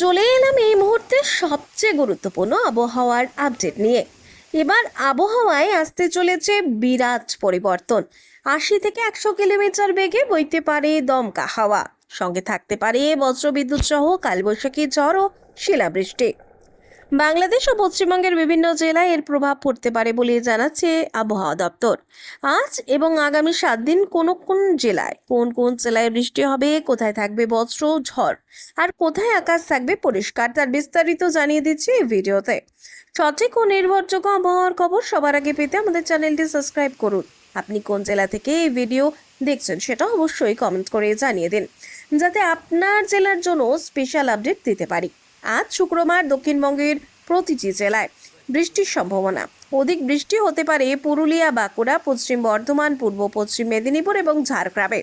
চলে এলাম এই মুহূর্তে সবচেয়ে গুরুত্বপূর্ণ আবহাওয়ার আপডেট নিয়ে। এবার আবহাওয়ায় আসতে চলেছে বিরাট পরিবর্তন। আশি থেকে একশো কিলোমিটার বেগে বইতে পারে দমকা হাওয়া। সঙ্গে থাকতে পারে বজ্রবিদ্যুৎ সহ কালবৈশাখী ঝড় ও শিলাবৃষ্টি। বাংলাদেশ ও পশ্চিমবঙ্গের বিভিন্ন জেলায় এর প্রভাব পড়তে পারে বলে জানাচ্ছে আবহাওয়া দপ্তর। আজ এবং আগামী সাত দিন কোন কোন জেলায়, কোন কোন জেলায় বৃষ্টি হবে, কোথায় থাকবে বজ্র, ঝড়, আর কোথায় আকাশ থাকবে পরিষ্কার তার বিস্তারিত জানিয়ে দিচ্ছি এই ভিডিওতে। সঠিক ও নির্ভরযোগ্য আবহাওয়ার খবর সবার আগে পেতে আমাদের চ্যানেলটি সাবস্ক্রাইব করুন। আপনি কোন জেলা থেকে এই ভিডিও দেখছেন সেটা অবশ্যই কমেন্ট করে জানিয়ে দিন, যাতে আপনার জেলার জন্য স্পেশাল আপডেট দিতে পারি। আজ শুক্রবার দক্ষিণবঙ্গের প্রতিটি জেলায় বৃষ্টির সম্ভাবনা। অধিক বৃষ্টি হতে পারে পুরুলিয়া, বাঁকুড়া, পশ্চিম বর্ধমান, পূর্ব পশ্চিম মেদিনীপুর এবং ঝাড়গ্রামে।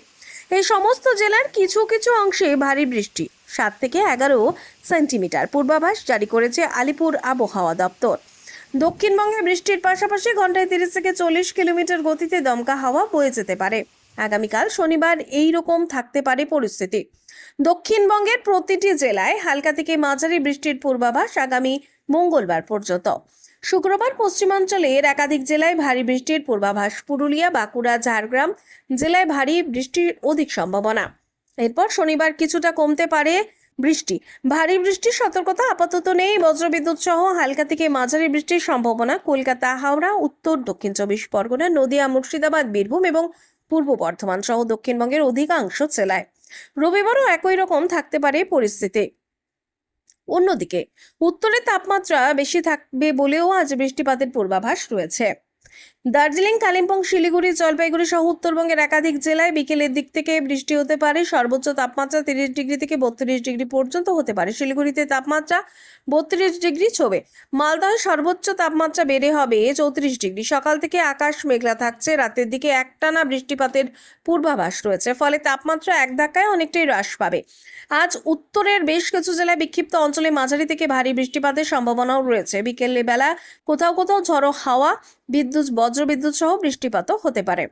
এই সমস্ত জেলার কিছু কিছু অংশে ভারী বৃষ্টি, সাত থেকে এগারো সেন্টিমিটার। পূর্বাভাস জারি করেছে আলিপুর আবহাওয়া দপ্তর। দক্ষিণবঙ্গে বৃষ্টির পাশাপাশি ঘন্টায় তিরিশ থেকে চল্লিশ কিলোমিটার গতিতে দমকা হাওয়া বয়ে যেতে পারে। আগামীকাল শনিবার এই রকম থাকতে পারে পরিস্থিতি। দক্ষিণবঙ্গের প্রতিটি জেলায় হালকা থেকে মাঝারি বৃষ্টির পূর্বাভাস আগামী মঙ্গলবার পর্যন্ত। শুক্রবার পশ্চিমাঞ্চলের একাধিক জেলায় ভারী বৃষ্টির পূর্বাভাস, পুরুলিয়া, বাঁকুড়া, ঝাড়গ্রাম জেলায় ভারী বৃষ্টির অধিক সম্ভাবনা। এরপর শনিবার কিছুটা কমতে পারে বৃষ্টি। ভারী বৃষ্টির সতর্কতা আপাতত নেই। বজ্রবিদ্যুৎ সহ হালকা থেকে মাঝারি বৃষ্টির সম্ভাবনা কলকাতা, হাওড়া, উত্তর, দক্ষিণ চব্বিশ পরগনা, নদিয়া, মুর্শিদাবাদ, বীরভূম এবং পূর্ব বর্ধমান সহ দক্ষিণবঙ্গের অধিকাংশ জেলায়। রবিবারও একই রকম থাকতে পারে পরিস্থিতি। অন্যদিকে, উত্তরে তাপমাত্রা বেশি থাকবে বলেও আজ বৃষ্টিপাতের পূর্বাভাস রয়েছে। দার্জিলিং, কালিম্পং, শিলিগুড়ি, জলপাইগুড়ি সহ উত্তরবঙ্গের একাধিক জেলায় বিকেলের দিক থেকে বৃষ্টি হতে পারে। সর্বোচ্চ তাপমাত্রা তিরিশ ডিগ্রি থেকে বত্রিশ ডিগ্রি পর্যন্ত হতে পারে। শিলিগুড়িতে তাপমাত্রা বত্রিশ ডিগ্রি ছবে। মালদহে সর্বোচ্চ তাপমাত্রা বেড়ে হবে চৌত্রিশ ডিগ্রি। সকাল থেকে আকাশ মেঘলা থাকছে। রাতের দিকে একটানা বৃষ্টিপাতের পূর্বাভাস রয়েছে। ফলে তাপমাত্রা এক ধাক্কায় অনেকটাই হ্রাস পাবে। আজ উত্তরের বেশ কিছু জেলায় বিক্ষিপ্ত অঞ্চলে মাঝারি থেকে ভারী বৃষ্টিপাতের সম্ভাবনাও রয়েছে। বিকেলে বেলা কোথাও কোথাও ঝড়ো হাওয়া বিদ্যুৎ বজ্রবিদ্যুৎ সহ বৃষ্টিপাতও হতে পারে।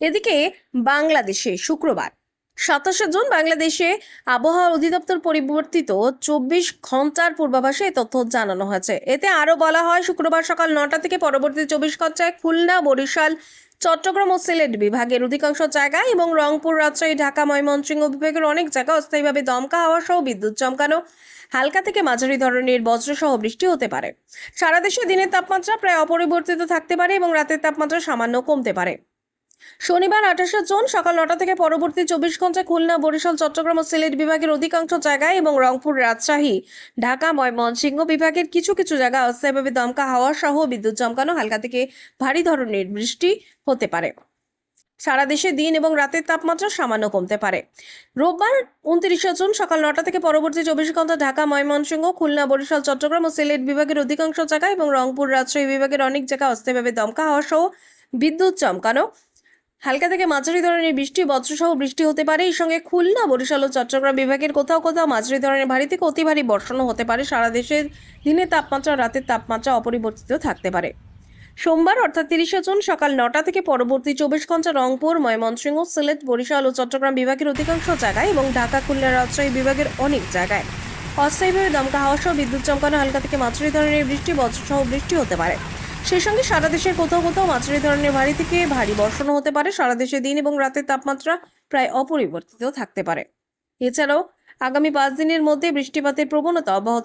এদিকে বাংলাদেশে শুক্রবার সাতাশে জুন বাংলাদেশে আবহাওয়া অধিদপ্তর পরিবর্তিত চব্বিশ ঘণ্টার পূর্বাভাসে এই তথ্য জানানো হয়েছে। এতে আরও বলা হয়, শুক্রবার সকাল নটা থেকে পরবর্তী চব্বিশ ঘন্টায় খুলনা, বরিশাল, চট্টগ্রাম ও সিলেট বিভাগের অধিকাংশ জায়গায় এবং রংপুর, রাজশাহী, ঢাকা, ময়মনসিংহ বিভাগের অনেক জায়গায় অস্থায়ীভাবে দমকা হাওয়া সহ বিদ্যুৎ চমকানো, হালকা থেকে মাঝারি ধরনের বজ্রসহ বৃষ্টি হতে পারে। সারা দেশে দিনের তাপমাত্রা প্রায় অপরিবর্তিত থাকতে পারে এবং রাতের তাপমাত্রা সামান্য কমতে পারে। শনিবার আঠাশে জুন সকাল নটা থেকে পরবর্তী চব্বিশ ঘন্টায় খুলনা, বরিশাল, চট্টগ্রাম ও সিলেট বিভাগের অধিকাংশ জায়গায় এবং রংপুর, রাজশাহী, ঢাকা, ময়মনসিংহ বিভাগের কিছু কিছু জায়গায় অস্থায়ীভাবে দমকা হাওয়া সহ বিদ্যুৎ চমকানো হালকা থেকে ভারী ধরনের বৃষ্টি হতে পারে। সারা দেশে দিন এবং রাতের তাপমাত্রা সামান্য কমতে পারে। রোববার উনত্রিশে জুন সকাল নটা থেকে পরবর্তী চব্বিশ ঘণ্টা ঢাকা, ময়মনসিংহ, খুলনা, বরিশাল, চট্টগ্রাম ও সিলেট বিভাগের অধিকাংশ জায়গায় এবং রংপুর, রাজশাহী বিভাগের অনেক জায়গায় অস্থায়ীভাবে দমকা হাওয়া সহ বিদ্যুৎ চমকানো হালকা থেকে মাঝারি ধরনের বৃষ্টি, বজ্রসহ বৃষ্টি হতে পারে। এই সঙ্গে খুলনা, বরিশাল ও চট্টগ্রাম বিভাগের কোথাও কোথাও মাঝারি ধরনের ভারী থেকে অতি ভারী বর্ষণও হতে পারে। সারা দেশের দিনের তাপমাত্রা রাতের তাপমাত্রা অপরিবর্তিত থাকতে পারে। সোমবার, অর্থাৎ তিরিশে জুন সকাল নটা থেকে পরবর্তী চব্বিশ ঘণ্টা রংপুর, ময়মনসিংহ, সিলেট, বরিশাল ও চট্টগ্রাম বিভাগের অধিকাংশ জায়গায় এবং ঢাকা, খুলনা, রাজশাহী বিভাগের অনেক জায়গায় অস্থায়ীভাবে দমকা হাওয়া সহ বিদ্যুৎ চমকানো হালকা থেকে মাঝারি ধরনের বৃষ্টি, বজ্রসহ বৃষ্টি হতে পারে। সেই সঙ্গে সারা দেশের কোথাও কোথাও মাঝারি ধরনের ভারী থেকে ভারী বর্ষণও হতে পারে। সারা দেশে দিন এবং রাতের তাপমাত্রা প্রায় অপরিবর্তিত থাকতে পারে। এছাড়াও আগামী পাঁচ দিনের মধ্যে বৃষ্টিপাতের প্রবণতা অব্যাহত